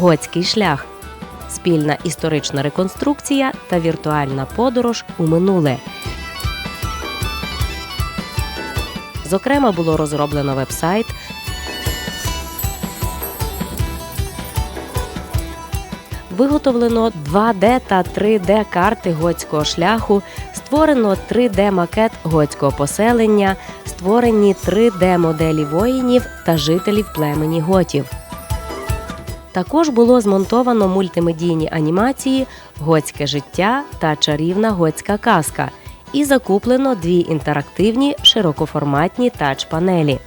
Готський шлях, спільна історична реконструкція та віртуальна подорож у минуле. Зокрема, було розроблено веб-сайт, виготовлено 2D та 3D карти готського шляху, створено 3D-макет готського поселення, створені 3D-моделі воїнів та жителів племені готів. Також було змонтовано мультимедійні анімації Готське життя та чарівна готська казка і закуплено дві інтерактивні широкоформатні тач-панелі.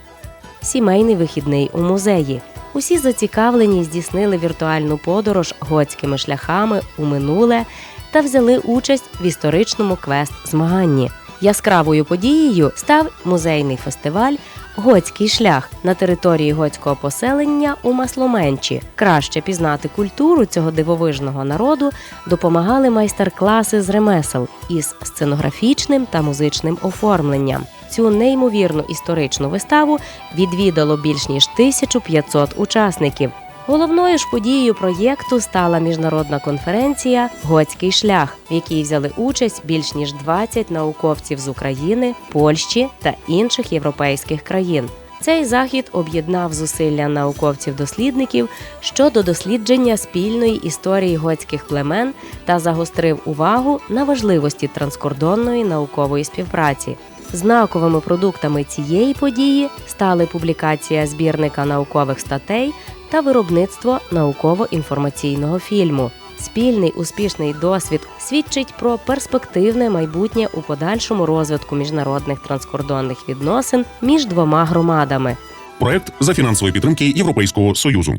Сімейний вихідний у музеї. Усі зацікавлені здійснили віртуальну подорож готськими шляхами у минуле та взяли участь в історичному квест-змаганні. Яскравою подією став музейний фестиваль Готський шлях на території готського поселення у Масломенчі. Краще пізнати культуру цього дивовижного народу допомагали майстер-класи з ремесел із сценографічним та музичним оформленням. Цю неймовірну історичну виставу відвідало більш ніж 1500 учасників. Головною ж подією проєкту стала міжнародна конференція Готський шлях, в якій взяли участь більш ніж 20 науковців з України, Польщі та інших європейських країн. Цей захід об'єднав зусилля науковців-дослідників щодо дослідження спільної історії готських племен та загострив увагу на важливості транскордонної наукової співпраці. Знаковими продуктами цієї події стали публікація збірника наукових статей та виробництво науково-інформаційного фільму. Спільний успішний досвід свідчить про перспективне майбутнє у подальшому розвитку міжнародних транскордонних відносин між двома громадами. Проект за фінансової підтримки Європейського союзу.